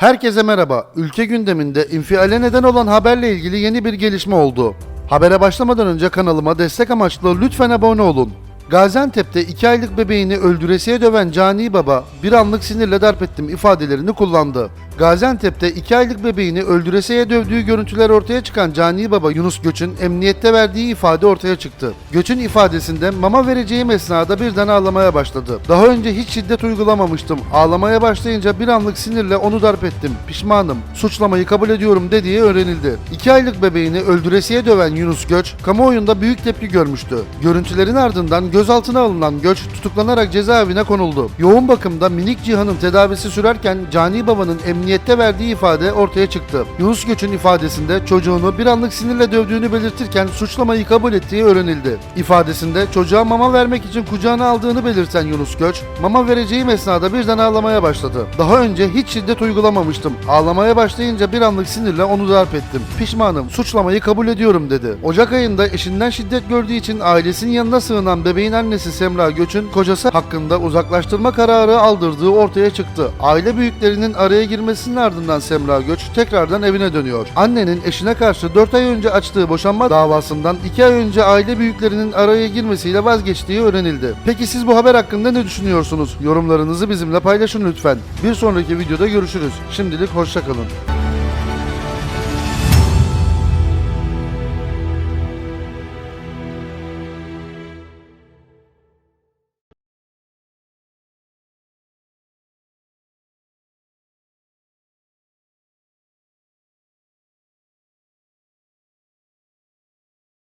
Herkese merhaba. Ülke gündeminde infiale neden olan haberle ilgili yeni bir gelişme oldu. Habere başlamadan önce kanalıma destek amaçlı lütfen abone olun. Gaziantep'te 2 aylık bebeğini öldüresiye döven Cani Baba bir anlık sinirle darp ettim ifadelerini kullandı. Gaziantep'te 2 aylık bebeğini öldüresiye dövdüğü görüntüler ortaya çıkan Cani Baba Yunus Göç'ün emniyette verdiği ifade ortaya çıktı. Göç'ün ifadesinde mama vereceğim esnada birden ağlamaya başladı. Daha önce hiç şiddet uygulamamıştım. Ağlamaya başlayınca bir anlık sinirle onu darp ettim. Pişmanım. Suçlamayı kabul ediyorum dediği öğrenildi. 2 aylık bebeğini öldüresiye döven Yunus Göç kamuoyunda büyük tepki görmüştü. Görüntülerin ardından gözaltına alınan Göç tutuklanarak cezaevine konuldu. Yoğun bakımda minik Cihan'ın tedavisi sürerken Cani Baba'nın emniyette verdiği ifade ortaya çıktı. Yunus Göç'ün ifadesinde çocuğunu bir anlık sinirle dövdüğünü belirtirken suçlamayı kabul ettiği öğrenildi. İfadesinde çocuğa mama vermek için kucağına aldığını belirten Yunus Göç, mama vereceğim esnada birden ağlamaya başladı. Daha önce hiç şiddet uygulamamıştım. Ağlamaya başlayınca bir anlık sinirle onu darp ettim. Pişmanım, suçlamayı kabul ediyorum dedi. Ocak ayında eşinden şiddet gördüğü için ailesinin yanına sığınan bebeğin annesi Semra Göç'ün kocası hakkında uzaklaştırma kararı aldırdığı ortaya çıktı. Aile büyüklerinin araya girmesinin ardından Semra Göç tekrardan evine dönüyor. Annenin eşine karşı 4 ay önce açtığı boşanma davasından 2 ay önce aile büyüklerinin araya girmesiyle vazgeçtiği öğrenildi. Peki siz bu haber hakkında ne düşünüyorsunuz? Yorumlarınızı bizimle paylaşın lütfen. Bir sonraki videoda görüşürüz. Şimdilik hoşçakalın.